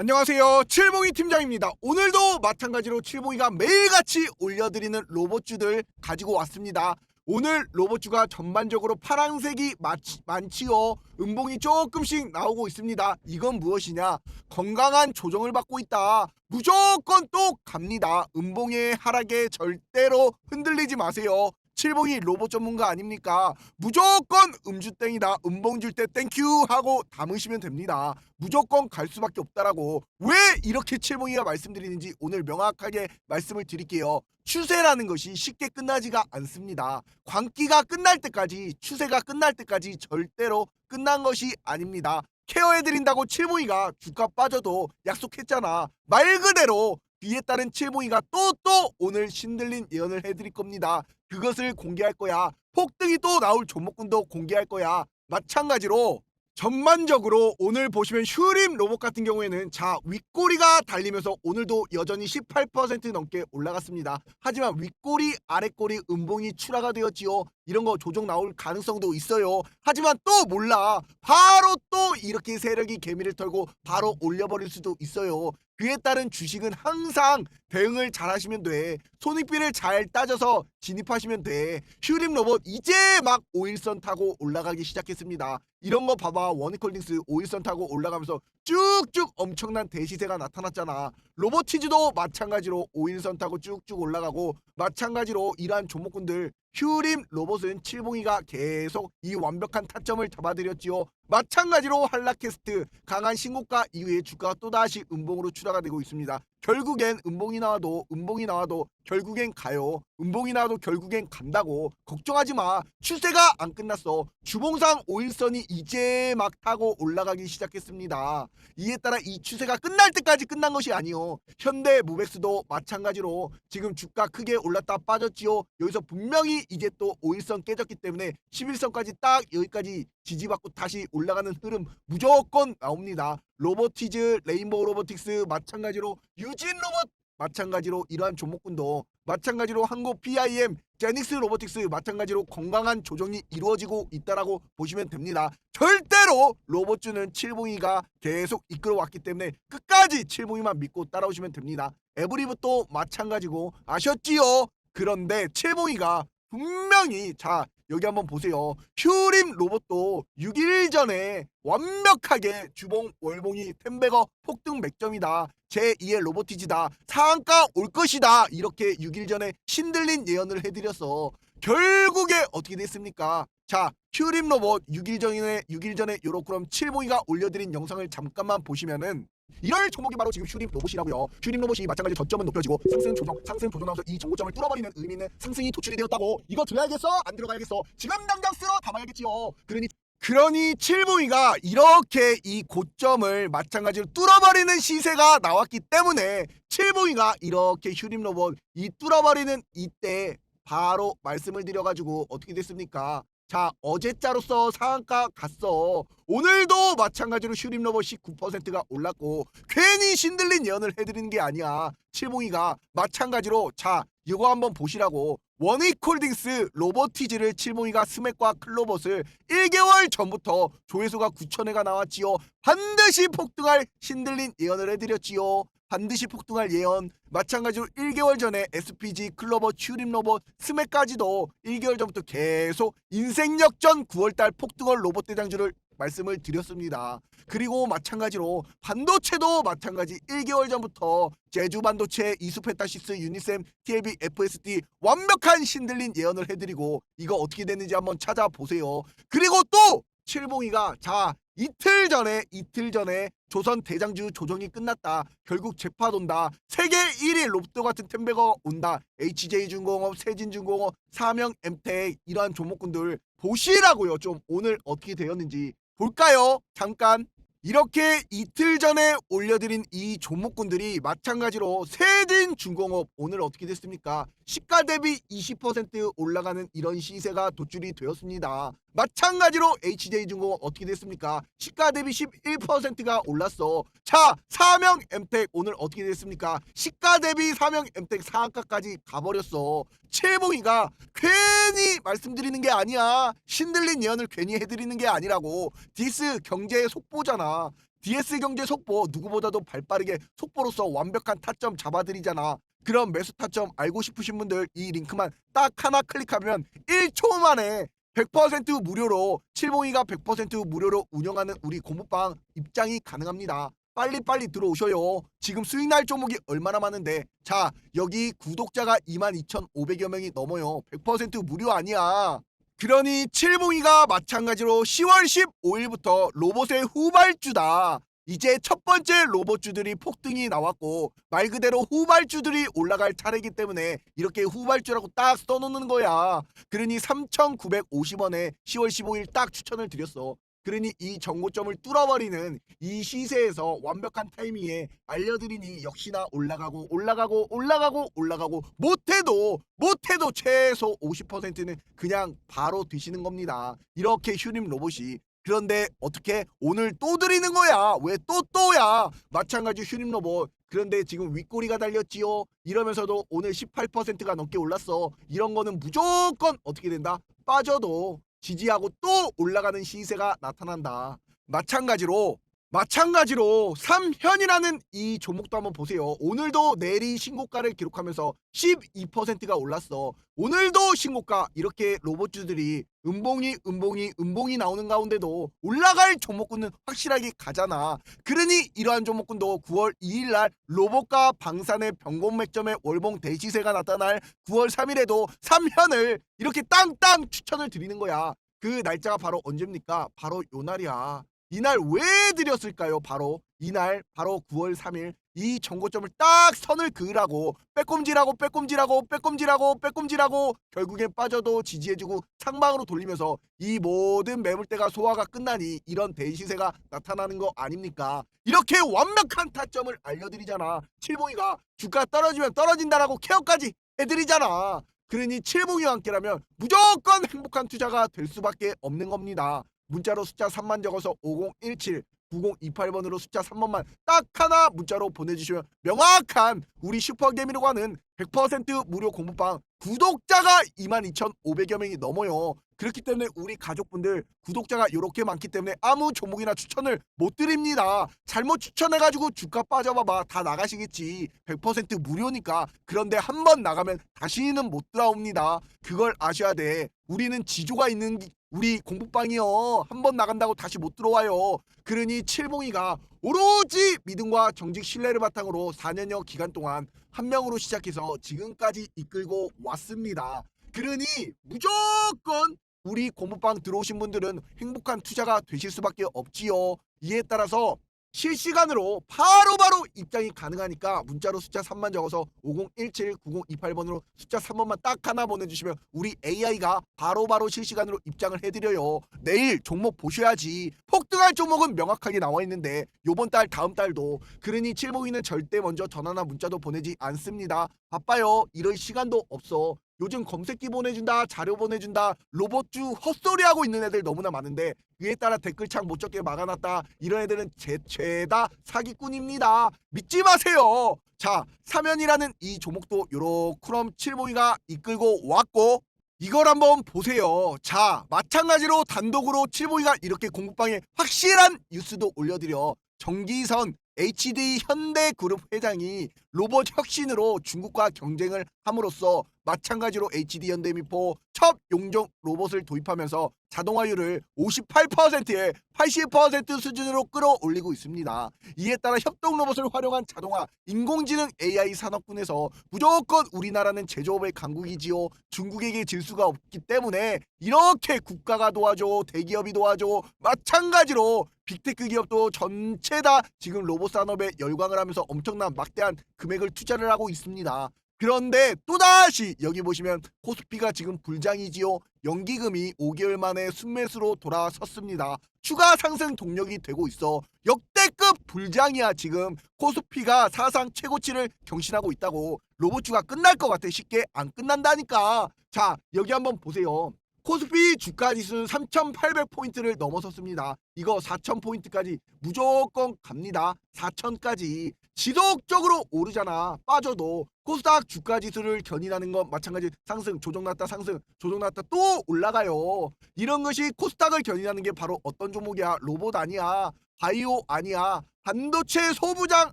안녕하세요. 칠봉이 팀장입니다. 오늘도 마찬가지로 칠봉이가 매일같이 올려드리는 로봇주들 가지고 왔습니다. 오늘 로봇주가 전반적으로 파란색이 많지, 많지요. 음봉이 조금씩 나오고 있습니다. 이건 무엇이냐? 건강한 조정을 받고 있다. 무조건 또 갑니다. 음봉의 하락에 절대로 흔들리지 마세요. 칠봉이 로봇 전문가 아닙니까? 무조건 음주땡이다. 음봉 줄 때 땡큐 하고 담으시면 됩니다. 무조건 갈 수밖에 없다라고 왜 이렇게 칠봉이가 말씀드리는지 오늘 명확하게 말씀을 드릴게요. 추세라는 것이 쉽게 끝나지가 않습니다. 광기가 끝날 때까지 추세가 끝날 때까지 절대로 끝난 것이 아닙니다. 케어해드린다고 칠봉이가 주가 빠져도 약속했잖아. 말 그대로 뒤에 따른 칠봉이가 또 또 오늘 신들린 예언을 해드릴 겁니다. 그것을 공개할 거야. 폭등이 또 나올 종목군도 공개할 거야. 마찬가지로 전반적으로 오늘 보시면 슈림 로봇 같은 경우에는 자 윗꼬리가 달리면서 오늘도 여전히 18% 넘게 올라갔습니다. 하지만 윗꼬리 아랫꼬리 음봉이 추라가 되었지요. 이런 거 조정 나올 가능성도 있어요. 하지만 또 몰라. 바로 또 이렇게 세력이 개미를 털고 바로 올려버릴 수도 있어요. 그에 따른 주식은 항상 대응을 잘 하시면 돼. 손익비를 잘 따져서 진입하시면 돼. 슈림 로봇 이제 막 5일선 타고 올라가기 시작했습니다. 이런 거 봐봐. 원익홀딩스 5일선 타고 올라가면서 쭉쭉 엄청난 대시세가 나타났잖아. 로보티즈도 마찬가지로 5일선 타고 쭉쭉 올라가고 마찬가지로 이러한 종목군들 휴림 로봇은 칠봉이가 계속 이 완벽한 타점을 잡아드렸지요. 마찬가지로 한라캐스트 강한 신고가 이후에 주가가 또다시 음봉으로 추락가 되고 있습니다. 결국엔 음봉이 나와도 음봉이 나와도 결국엔 가요. 음봉이 나와도 결국엔 간다고 걱정하지 마. 추세가 안 끝났어. 주봉상 5일선이 이제 막 타고 올라가기 시작했습니다. 이에 따라 이 추세가 끝날 때까지 끝난 것이 아니요. 현대 무백스도 마찬가지로 지금 주가 크게 올랐다 빠졌지요. 여기서 분명히 이제 또 5일선 깨졌기 때문에 11선까지 딱 여기까지 지지받고 다시 올 라가는 흐름 무조건 나옵니다. 로보티즈, 레인보우 로보틱스 마찬가지로 유진 로봇 마찬가지로 이러한 종목군도 마찬가지로 한국 PIM, 제닉스 로보틱스 마찬가지로 건강한 조정이 이루어지고 있다라고 보시면 됩니다. 절대로 로봇주는 칠봉이가 계속 이끌어왔기 때문에 끝까지 칠봉이만 믿고 따라오시면 됩니다. 에브리브도 마찬가지고 아셨지요? 그런데 칠봉이가 분명히 자 여기 한번 보세요. 휴림 로봇도 6일 전에 완벽하게 주봉 월봉이 템베거 폭등 맥점이다. 제2의 로보티지다. 상한가 올 것이다. 이렇게 6일 전에 신들린 예언을 해드렸어. 결국에 어떻게 됐습니까? 자, 휴림 로봇 6일 전에 6일 전에 요렇게 그럼 칠봉이가 올려드린 영상을 잠깐만 보시면은 이럴 종목이 바로 지금 슈림 로봇이라고요. 슈림 로봇이 마찬가지 저점은 높여지고 상승 조정, 상승 조정하면서 이 정고점을 뚫어버리는 의미 있는 상승이 도출이 되었다고. 이거 들어야겠어? 안 들어가야겠어? 지금 당장 쓸어 담아야겠지요. 그러니 그러니 칠봉이가 이렇게 이 고점을 마찬가지로 뚫어버리는 시세가 나왔기 때문에 칠봉이가 이렇게 휴림 로봇 이 뚫어버리는 이때 바로 말씀을 드려가지고 어떻게 됐습니까? 자 어제자로서 상한가 갔어. 오늘도 마찬가지로 슈림 로봇이 9%가 올랐고 괜히 신들린 예언을 해드리는 게 아니야. 칠봉이가 마찬가지로 자 이거 한번 보시라고. 원익홀딩스 로보티즈를 칠봉이가 스맥과 클로봇을 1개월 전부터 조회수가 9천회가 나왔지요. 반드시 폭등할 신들린 예언을 해드렸지요. 반드시 폭등할 예언. 마찬가지로 1개월 전에 SPG, 클로버, 튜림 로봇, 스맥까지도 1개월 전부터 계속 인생 역전 9월달 폭등월 로봇 대장주를 말씀을 드렸습니다. 그리고 마찬가지로 반도체도 마찬가지 1개월 전부터 제주 반도체, 이수페타시스, 유니셈, TLB, FSD 완벽한 신들린 예언을 해드리고 이거 어떻게 됐는지 한번 찾아보세요. 그리고 또 칠봉이가 자 이틀 전에 이틀 전에 조선 대장주 조정이 끝났다. 결국 재파 돈다. 세계 1위 롭또 같은 템베거 온다. HJ중공업, 세진중공업, 사명, 엠텍 이러한 종목군들 보시라고요. 좀 오늘 어떻게 되었는지 볼까요? 잠깐. 이렇게 이틀 전에 올려드린 이 종목군들이 마찬가지로 세진 중공업 오늘 어떻게 됐습니까? 시가 대비 20% 올라가는 이런 시세가 도출이 되었습니다. 마찬가지로 HJ중공업 어떻게 됐습니까? 시가 대비 11%가 올랐어. 자, 사명 엠텍 오늘 어떻게 됐습니까? 시가 대비 사명 엠텍 상한가까지 가버렸어. 최봉이가 괜히 말씀드리는 게 아니야. 신들린 예언을 괜히 해드리는 게 아니라고. 디스 경제의 속보잖아. DS 경제 속보 누구보다도 발빠르게 속보로서 완벽한 타점 잡아드리잖아. 그럼 매수 타점 알고 싶으신 분들 이 링크만 딱 하나 클릭하면 1초 만에 100% 무료로 702가 100% 무료로 운영하는 우리 고무방 입장이 가능합니다. 빨리빨리 들어오셔요. 지금 수익 날 종목이 얼마나 많은데. 자, 여기 구독자가 22,500여 명이 넘어요. 100% 무료 아니야. 그러니 702가 마찬가지로 10월 15일부터 로봇의 후발주다. 이제 첫 번째 로봇주들이 폭등이 나왔고 말 그대로 후발주들이 올라갈 차례이기 때문에 이렇게 후발주라고 딱 써놓는 거야. 그러니 3,950원에 10월 15일 딱 추천을 드렸어. 그러니 이 정고점을 뚫어버리는 이 시세에서 완벽한 타이밍에 알려드리니 역시나 올라가고 올라가고 올라가고 올라가고 못해도 못해도 최소 50%는 그냥 바로 드시는 겁니다. 이렇게 휴림 로봇이 그런데 어떻게 오늘 또 드리는 거야? 왜 또 또야? 마찬가지 휴림 로봇 그런데 지금 윗꼬리가 달렸지요. 이러면서도 오늘 18%가 넘게 올랐어. 이런 거는 무조건 어떻게 된다? 빠져도 지지하고 또 올라가는 시세가 나타난다. 마찬가지로 마찬가지로 삼현이라는 이 종목도 한번 보세요. 오늘도 내리 신고가를 기록하면서 12%가 올랐어. 오늘도 신고가 이렇게 로봇주들이 음봉이 음봉이 음봉이 나오는 가운데도 올라갈 종목군은 확실하게 가잖아. 그러니 이러한 종목군도 9월 2일 날 로봇과 방산의 병곤맥점의 월봉 대시세가 나타날 9월 3일에도 삼현을 이렇게 땅땅 추천을 드리는 거야. 그 날짜가 바로 언제입니까? 바로 요 날이야. 이날 왜 드렸을까요? 바로 이날 바로 9월 3일 이 정고점을 딱 선을 그으라고 빼꼼질하고 빼꼼질하고 빼꼼질하고 빼꼼질하고 결국엔 빠져도 지지해주고 상방으로 돌리면서 이 모든 매물대가 소화가 끝나니 이런 대시세가 나타나는 거 아닙니까? 이렇게 완벽한 타점을 알려드리잖아. 칠봉이가 주가 떨어지면 떨어진다라고 케어까지 해드리잖아. 그러니 칠봉이와 함께라면 무조건 행복한 투자가 될 수밖에 없는 겁니다. 문자로 숫자 3만 적어서 5017 9028번으로 숫자 3번만 딱 하나 문자로 보내주시면 명확한 우리 슈퍼게임이라고 하는 100% 무료 공부방 구독자가 22,500여 명이 넘어요. 그렇기 때문에 우리 가족분들 구독자가 이렇게 많기 때문에 아무 종목이나 추천을 못 드립니다. 잘못 추천해가지고 주가 빠져봐봐 다 나가시겠지. 100% 무료니까. 그런데 한 번 나가면 다시는 못 돌아옵니다. 그걸 아셔야 돼. 우리는 지조가 있는 기- 우리 공부방이요. 한 번 나간다고 다시 못 들어와요. 그러니 칠봉이가 오로지 믿음과 정직 신뢰를 바탕으로 4년여 기간 동안 한 명으로 시작해서 지금까지 이끌고 왔습니다. 그러니 무조건 우리 공부방 들어오신 분들은 행복한 투자가 되실 수밖에 없지요. 이에 따라서 실시간으로 바로 바로 입장이 가능하니까 문자로 숫자 3만 적어서 50179028번으로 숫자 3번만 딱 하나 보내주시면 우리 AI가 바로 바로 실시간으로 입장을 해드려요. 내일 종목 보셔야지. 폭등할 종목은 명확하게 나와 있는데 요번 달 다음 달도 그러니 칠봉이는 절대 먼저 전화나 문자도 보내지 않습니다. 바빠요. 이럴 시간도 없어. 요즘 검색기 보내준다, 자료 보내준다, 로봇주 헛소리하고 있는 애들 너무나 많은데 그에 따라 댓글창 못 적게 막아놨다. 이런 애들은 제, 죄다 사기꾼입니다. 믿지 마세요. 자, 사면이라는 이 종목도 요렇게럼 칠봉이가 이끌고 왔고 이걸 한번 보세요. 자, 마찬가지로 단독으로 칠봉이가 이렇게 공부방에 확실한 뉴스도 올려드려. 정기선 HD 현대그룹 회장이 로봇 혁신으로 중국과 경쟁을 함으로써 마찬가지로 HD 현대미포 첫 용종 로봇을 도입하면서 자동화율을 58%에 80% 수준으로 끌어올리고 있습니다. 이에 따라 협동 로봇을 활용한 자동화 인공지능 AI 산업군에서 무조건 우리나라는 제조업의 강국이지요. 중국에게 질 수가 없기 때문에 이렇게 국가가 도와줘, 대기업이 도와줘, 마찬가지로 빅테크 기업도 전체 다 지금 로봇 산업에 열광을 하면서 엄청난 막대한 금액을 투자를 하고 있습니다. 그런데 또다시 여기 보시면 코스피가 지금 불장이지요. 연기금이 5개월 만에 순매수로 돌아섰습니다. 추가 상승 동력이 되고 있어. 역대급 불장이야 지금. 코스피가 사상 최고치를 경신하고 있다고. 로봇주가 끝날 것 같아. 쉽게 안 끝난다니까. 자 여기 한번 보세요. 코스피 주가 지수는 3,800포인트를 넘어섰습니다. 이거 4,000포인트까지 무조건 갑니다. 4,000까지 지속적으로 오르잖아. 빠져도 코스닥 주가 지수를 견인하는 건 마찬가지 상승, 조정 났다 상승, 조정 났다 또 올라가요. 이런 것이 코스닥을 견인하는 게 바로 어떤 종목이야? 로봇 아니야. 바이오 아니야. 반도체 소부장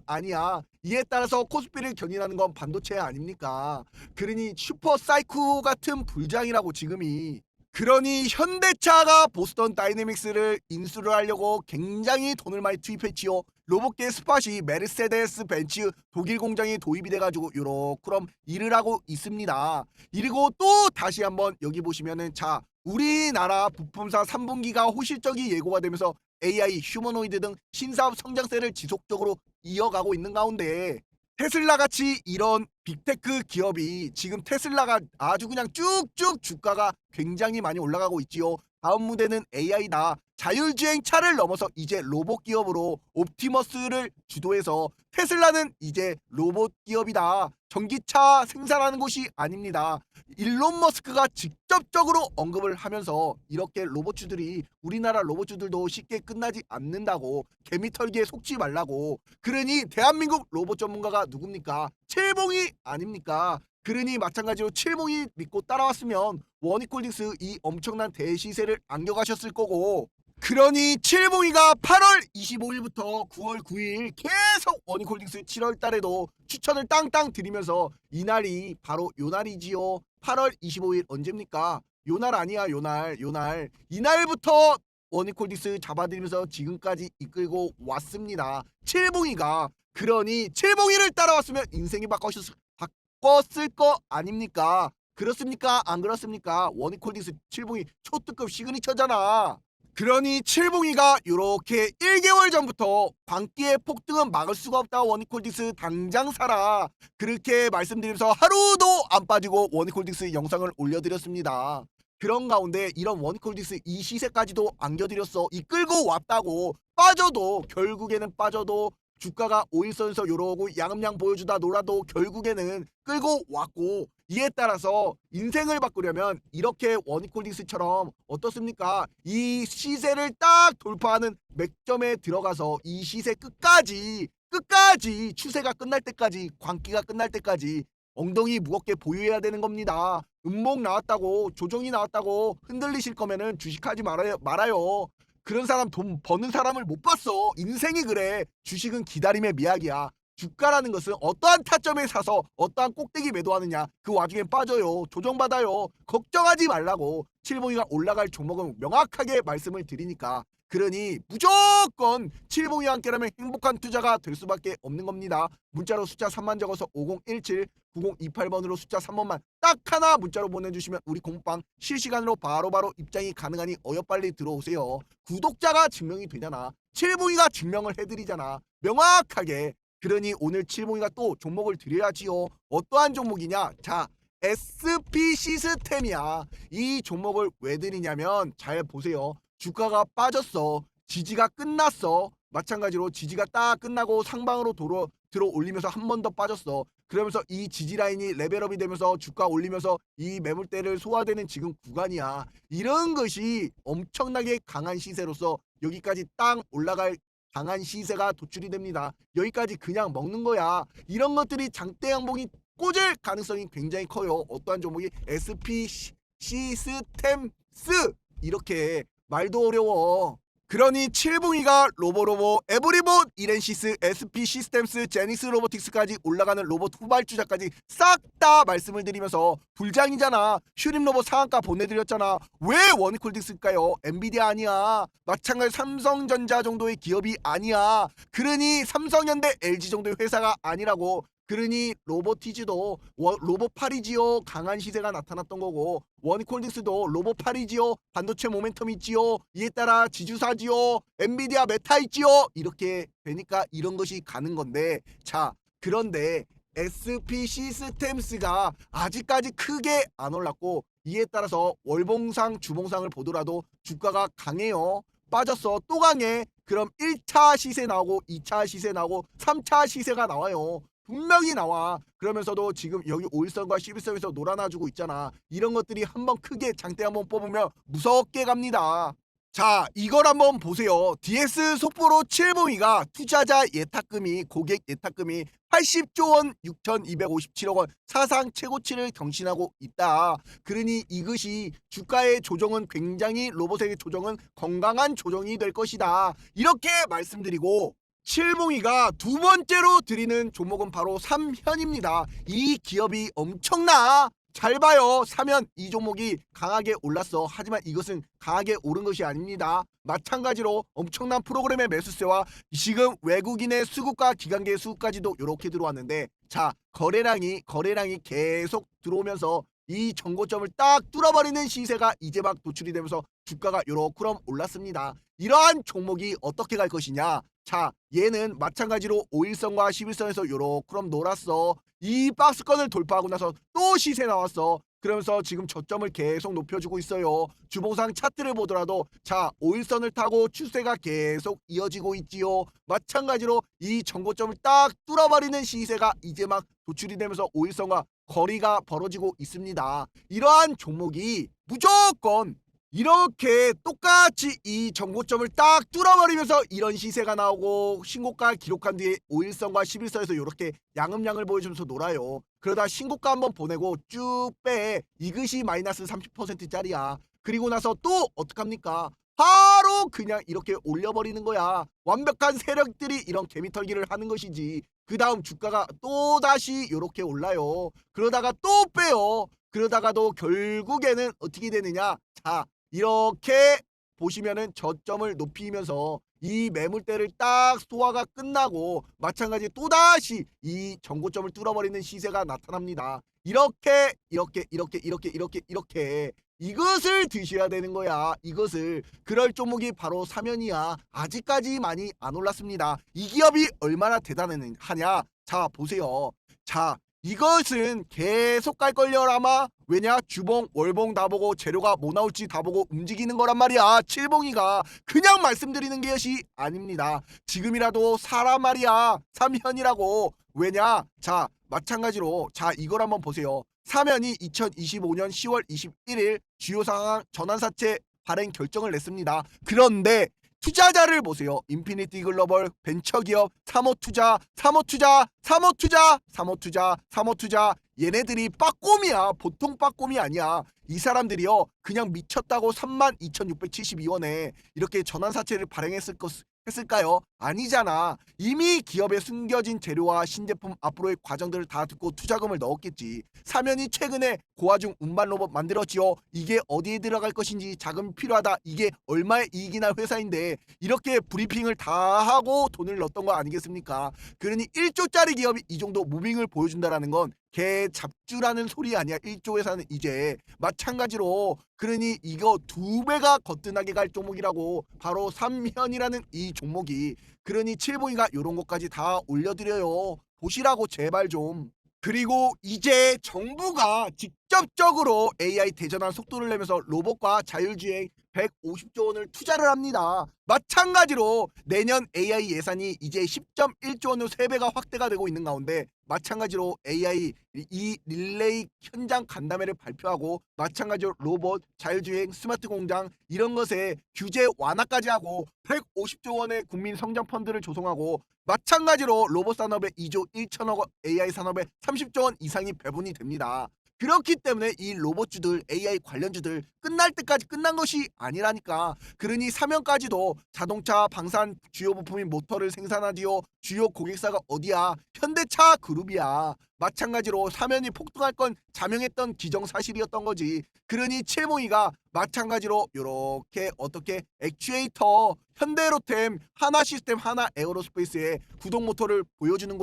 아니야. 이에 따라서 코스피를 견인하는 건 반도체 아닙니까? 그러니 슈퍼 사이코 같은 불장이라고 지금이. 그러니 현대차가 보스턴 다이내믹스를 인수를 하려고 굉장히 돈을 많이 투입했지요. 로봇계 스팟이 메르세데스 벤츠 독일 공장에 도입이 돼가지고 요렇게럼 일을 하고 있습니다. 그리고 또 다시 한번 여기 보시면은 자 우리나라 부품사 3분기가 호실적이 예고가 되면서 AI, 휴머노이드 등 신사업 성장세를 지속적으로 이어가고 있는 가운데 테슬라 같이 이런 빅테크 기업이 지금 테슬라가 아주 그냥 쭉쭉 주가가 굉장히 많이 올라가고 있지요. 다음 무대는 AI다. 자율주행 차를 넘어서 이제 로봇 기업으로 옵티머스를 주도해서 테슬라는 이제 로봇 기업이다. 전기차 생산하는 곳이 아닙니다. 일론 머스크가 직접적으로 언급을 하면서 이렇게 로봇주들이 우리나라 로봇주들도 쉽게 끝나지 않는다고 개미털기에 속지 말라고 그러니 대한민국 로봇 전문가가 누굽니까? 칠봉이 아닙니까? 그러니 마찬가지로 칠봉이 믿고 따라왔으면 원익홀딩스 이 엄청난 대시세를 안겨가셨을 거고 그러니 칠봉이가 8월 25일부터 9월 9일 계속 원익홀딩스 7월 달에도 추천을 땅땅 드리면서 이날이 바로 요날이지요 8월 25일 언제입니까? 요날 아니야 요날 요날 이날부터 원익홀딩스 잡아드리면서 지금까지 이끌고 왔습니다 칠봉이가 그러니 칠봉이를 따라왔으면 인생이 바꿔셨, 바꿨을 거 아닙니까? 그렇습니까? 안 그렇습니까? 원익홀딩스 칠봉이 초특급 시그니처잖아. 그러니 칠봉이가 이렇게 1개월 전부터 광기의 폭등은 막을 수가 없다 원익홀딩스. 당장 사라 그렇게 말씀드리면서 하루도 안 빠지고 원익홀딩스 영상을 올려드렸습니다. 그런 가운데 이런 원익홀딩스 이 시세까지도 안겨드렸어. 이끌고 왔다고 빠져도 결국에는 빠져도 주가가 오일선에서 요러고 양음양 보여주다 놀아도 결국에는 끌고 왔고 이에 따라서 인생을 바꾸려면 이렇게 원익홀딩스처럼 어떻습니까? 이 시세를 딱 돌파하는 맥점에 들어가서 이 시세 끝까지 끝까지 추세가 끝날 때까지 광기가 끝날 때까지 엉덩이 무겁게 보유해야 되는 겁니다. 음목 나왔다고 조정이 나왔다고 흔들리실 거면은 주식하지 말아요. 말아요. 그런 사람 돈 버는 사람을 못 봤어. 인생이 그래. 주식은 기다림의 미학이야. 주가라는 것은 어떠한 타점에 사서 어떠한 꼭대기 매도하느냐 그 와중에 빠져요 조정받아요 걱정하지 말라고 칠봉이가 올라갈 종목은 명확하게 말씀을 드리니까 그러니 무조건 칠봉이와 함께라면 행복한 투자가 될 수밖에 없는 겁니다. 문자로 숫자 3만 적어서 5017 9028번으로 숫자 3번만 딱 하나 문자로 보내주시면 우리 공방 실시간으로 바로바로 입장이 가능하니 어여빨리 들어오세요. 구독자가 증명이 되잖아. 칠봉이가 증명을 해드리잖아. 명확하게 그러니 오늘 칠봉이가 또 종목을 드려야지요. 어떠한 종목이냐? 자, SP 시스템이야. 이 종목을 왜 드리냐면 잘 보세요. 주가가 빠졌어. 지지가 끝났어. 마찬가지로 지지가 딱 끝나고 상방으로 도로 들어 올리면서 한 번 더 빠졌어. 그러면서 이 지지 라인이 레벨업이 되면서 주가 올리면서 이 매물대를 소화되는 지금 구간이야. 이런 것이 엄청나게 강한 시세로서 여기까지 땅 올라갈 강한 시세가 도출이 됩니다. 여기까지 그냥 먹는 거야. 이런 것들이 장대 양봉이 꽂을 가능성이 굉장히 커요. 어떠한 종목이 SP 시- 시스템스 이렇게 말도 어려워. 그러니 칠봉이가 로보로보, 에브리봇, 이렌시스, SP 시스템스, 제니스 로보틱스까지 올라가는 로봇 후발주자까지 싹 다 말씀을 드리면서 불장이잖아. 슈림 로봇 상한가 보내드렸잖아. 왜 원이콜딩스일까요? 엔비디아 아니야. 마찬가지 삼성전자 정도의 기업이 아니야. 그러니 삼성현대, LG 정도의 회사가 아니라고. 그러니 로보티즈도 워- 로봇팔이지요 강한 시세가 나타났던 거고 원이콜딩스도 로봇팔이지요 반도체 모멘텀 있지요 이에 따라 지주사지요 엔비디아 메타 있지요 이렇게 되니까 이런 것이 가는 건데 자 그런데 SP 시스템스가 아직까지 크게 안 올랐고 이에 따라서 월봉상 주봉상을 보더라도 주가가 강해요. 빠졌어 또 강해. 그럼 1차 시세 나오고 2차 시세 나오고 3차 시세가 나와요 분명히 나와. 그러면서도 지금 여기 5일선과 11선에서 놀아나주고 있잖아. 이런 것들이 한번 크게 장대 한번 뽑으면 무섭게 갑니다. 자, 이걸 한번 보세요. DS 속보로 7봉이가 투자자 예탁금이 고객 예탁금이 80조 원 6,257억 원 사상 최고치를 경신하고 있다. 그러니 이것이 주가의 조정은 굉장히 로봇의 조정은 건강한 조정이 될 것이다. 이렇게 말씀드리고 7봉이가 두 번째로 드리는 종목은 바로 삼현입니다. 이 기업이 엄청나. 잘 봐요. 사면 이 종목이 강하게 올랐어. 하지만 이것은 강하게 오른 것이 아닙니다. 마찬가지로 엄청난 프로그램의 매수세와 지금 외국인의 수급과 기관계 수급까지도 이렇게 들어왔는데 자 거래량이 거래량이 계속 들어오면서 이 정고점을 딱 뚫어버리는 시세가 이제 막 도출이 되면서 주가가 요렇게럼 올랐습니다. 이러한 종목이 어떻게 갈 것이냐? 자, 얘는 마찬가지로 5일선과 11선에서 요렇게럼 놀았어. 이 박스권을 돌파하고 나서 또 시세 나왔어. 그러면서 지금 저점을 계속 높여주고 있어요. 주봉상 차트를 보더라도 자 5일선을 타고 추세가 계속 이어지고 있지요. 마찬가지로 이 정고점을 딱 뚫어버리는 시세가 이제 막 도출이 되면서 5일선과 거리가 벌어지고 있습니다. 이러한 종목이 무조건 이렇게 똑같이 이 정고점을 딱 뚫어버리면서 이런 시세가 나오고 신고가 기록한 뒤에 5일선과 11선에서 이렇게 양음량을 보여주면서 놀아요. 그러다 신고가 한번 보내고 쭉 빼. 이것이 마이너스 30%짜리야. 그리고 나서 또 어떡합니까? 바로 그냥 이렇게 올려버리는 거야. 완벽한 세력들이 이런 개미털기를 하는 것이지. 그 다음 주가가 또 다시 이렇게 올라요. 그러다가 또 빼요. 그러다가도 결국에는 어떻게 되느냐? 자, 이렇게 보시면은 저점을 높이면서 이 매물대를 딱 소화가 끝나고 마찬가지 또다시 이 정고점을 뚫어버리는 시세가 나타납니다. 이렇게 이렇게 이렇게 이렇게 이렇게 이렇게 이것을 드셔야 되는 거야. 이것을 그럴 종목이 바로 사면이야. 아직까지 많이 안 올랐습니다. 이 기업이 얼마나 대단하냐? 자 보세요. 자 이것은 계속 갈 걸요 아마. 왜냐? 주봉 월봉 다 보고 재료가 뭐 나올지 다 보고 움직이는 거란 말이야. 칠봉이가 그냥 말씀드리는 것이 아닙니다. 지금이라도 사람 말이야. 삼현이라고. 왜냐? 자 마찬가지로 자 이걸 한번 보세요. 사면이 2025년 10월 21일 주요 상황 전환사채 발행 결정을 냈습니다. 그런데 투자자를 보세요. 인피니티 글로벌 벤처기업 사모투자 사모투자 사모투자 사모투자 사모투자 얘네들이 빠꼼이야. 보통 빠꼼이 아니야. 이 사람들이요. 그냥 미쳤다고 32,672원에 이렇게 전환사채를 발행했을 것 했을까요? 아니잖아. 이미 기업에 숨겨진 재료와 신제품 앞으로의 과정들을 다 듣고 투자금을 넣었겠지. 사면이 최근에 고화중 운반 로봇 만들었지요. 이게 어디에 들어갈 것인지 자금이 필요하다. 이게 얼마의 이익이 날 회사인데 이렇게 브리핑을 다 하고 돈을 넣었던 거 아니겠습니까? 그러니 1조짜리 기업이 이 정도 무빙을 보여준다라는 건 개 잡주라는 소리 아니야. 1조 회사는 이제 마찬가지로 그러니 이거 두 배가 거뜬하게 갈 종목이라고 바로 삼현이라는 이 종목이 그러니 칠보이가 이런 것까지 다 올려드려요. 보시라고 제발 좀. 그리고 이제 정부가 직접적으로 AI 대전환 속도를 내면서 로봇과 자율주행 150조 원을 투자를 합니다. 마찬가지로 내년 AI 예산이 이제 10.1조 원으로 3배가 확대가 되고 있는 가운데 마찬가지로 AI 이 릴레이 현장 간담회를 발표하고 마찬가지로 로봇, 자율주행, 스마트 공장 이런 것에 규제 완화까지 하고 150조 원의 국민 성장 펀드를 조성하고 마찬가지로 로봇 산업에 2조 1천억 원, AI 산업에 30조 원 이상이 배분이 됩니다. 그렇기 때문에 이 로봇주들 AI 관련주들 끝날 때까지 끝난 것이 아니라니까. 그러니 사면까지도 자동차 방산 주요 부품인 모터를 생산하디요. 주요 고객사가 어디야? 현대차 그룹이야. 마찬가지로 사면이 폭등할 건 자명했던 기정사실이었던 거지. 그러니 칠모이가 마찬가지로 요렇게 어떻게 액추에이터 현대로템 하나 시스템 하나 에어로스페이스의 구동 모터를 보여주는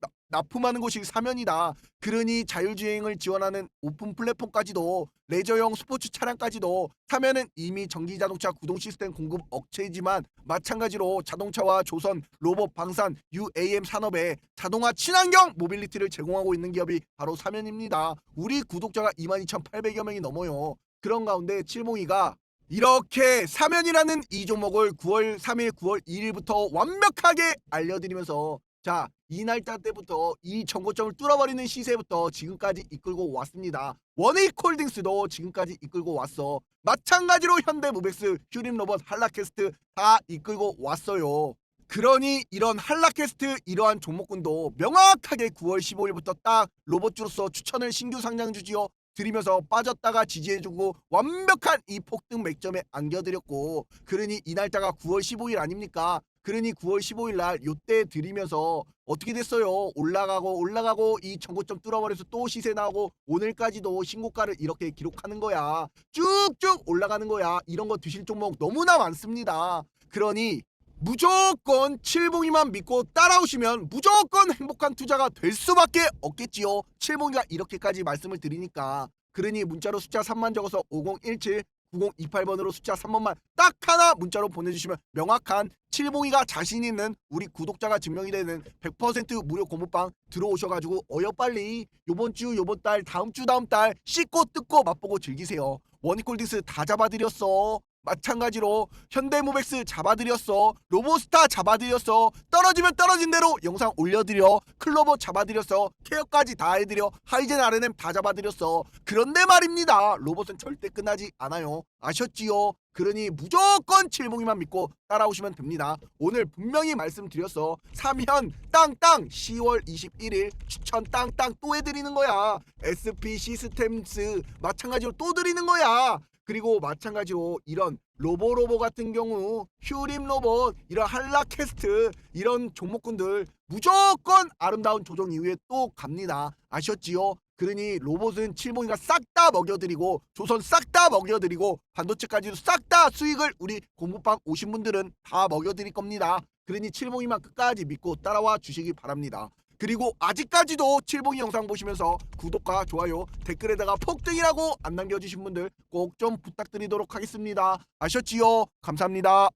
나- 납품하는 곳이 사면이다. 그러니 자율주행을 지원하는 오픈 플랫폼까지도 레저용 스포츠 차량까지도 사면은 이미 전기 자동차 구동 시스템 공급 업체이지만 마찬가지로 자동차와 조선, 로봇, 방산, UAM 산업에 자동화 친환경 모빌리티를 제공하고 있는 기업이 바로 사면입니다. 우리 구독자가 22,800여 명이 넘어요. 그런 가운데 칠몽이가 이렇게 사면이라는 이 종목을 9월 3일, 9월 2일부터 완벽하게 알려드리면서 자, 이 날짜 때부터 이 정고점을 뚫어버리는 시세부터 지금까지 이끌고 왔습니다. 원익홀딩스도 지금까지 이끌고 왔어. 마찬가지로 현대모백스, 휴림로봇, 한라캐스트 다 이끌고 왔어요. 그러니 이런 한라캐스트 이러한 종목군도 명확하게 9월 15일부터 딱 로봇주로서 추천을 신규 상장주지요 드리면서 빠졌다가 지지해주고 완벽한 이 폭등 맥점에 안겨드렸고 그러니 이 날짜가 9월 15일 아닙니까? 그러니 9월 15일 날 요때 드리면서 어떻게 됐어요? 올라가고 올라가고 이 전고점 뚫어버려서 또 시세 나오고 오늘까지도 신고가를 이렇게 기록하는 거야. 쭉쭉 올라가는 거야. 이런 거 드실 종목 너무나 많습니다. 그러니 무조건 칠봉이만 믿고 따라오시면 무조건 행복한 투자가 될 수밖에 없겠지요. 칠봉이가 이렇게까지 말씀을 드리니까 그러니 문자로 숫자 3만 적어서 5017 9028번으로 숫자 3번만 딱 하나 문자로 보내주시면 명확한 칠봉이가 자신 있는 우리 구독자가 증명이 되는 100% 무료 고무빵 들어오셔가지고 어여 빨리 요번 주 요번 달 다음 주 다음 달 씻고 뜯고 맛보고 즐기세요. 원이콜딩스 다 잡아드렸어 마찬가지로 현대모백스 잡아드렸어. 로보스타 잡아드렸어. 떨어지면 떨어진 대로 영상 올려드려. 클로버 잡아드렸어. 케어까지 다 해드려. 하이젠 RNM 다 잡아드렸어. 그런데 말입니다. 로봇은 절대 끝나지 않아요. 아셨지요? 그러니 무조건 칠봉이만 믿고 따라오시면 됩니다. 오늘 분명히 말씀드렸어. 3현 땅땅 10월 21일 추천 땅땅 또 해드리는 거야. SP 시스템스 마찬가지로 또 드리는 거야 그리고 마찬가지로 이런 로보로보 같은 경우 휴림 로봇 이런 한라 캐스트 이런 종목군들 무조건 아름다운 조정 이후에 또 갑니다. 아셨지요? 그러니 로봇은 칠봉이가 싹 다 먹여드리고 조선 싹 다 먹여드리고 반도체까지도 싹 다 수익을 우리 공부방 오신 분들은 다 먹여드릴 겁니다. 그러니 칠봉이만 끝까지 믿고 따라와 주시기 바랍니다 그리고 아직까지도 칠봉이 영상 보시면서 구독과 좋아요 댓글에다가 폭등이라고 안 남겨주신 분들 꼭 좀 부탁드리도록 하겠습니다. 아셨지요? 감사합니다.